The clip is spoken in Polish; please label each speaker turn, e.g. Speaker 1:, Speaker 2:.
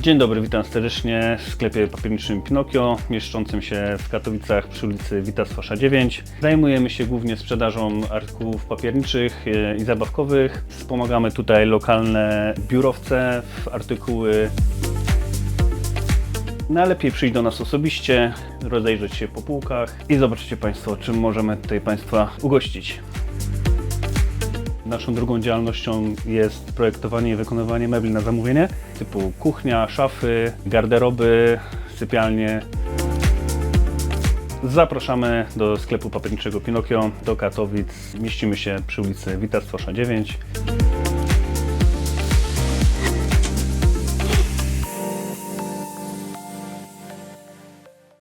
Speaker 1: Dzień dobry, witam serdecznie w sklepie papierniczym Pinokio, mieszczącym się w Katowicach przy ulicy Witasfosza 9. Zajmujemy się głównie sprzedażą artykułów papierniczych e, i zabawkowych. Wspomagamy tutaj lokalne biurowce w artykuły. Najlepiej przyjść do nas osobiście, rozejrzeć się po półkach i zobaczycie Państwo, czym możemy tutaj Państwa ugościć. Naszą drugą działalnością jest projektowanie i wykonywanie mebli na zamówienie, typu kuchnia, szafy, garderoby, sypialnie. Zapraszamy do sklepu papierniczego Pinokio do Katowic. Mieścimy się przy ulicy Witasfosza 9.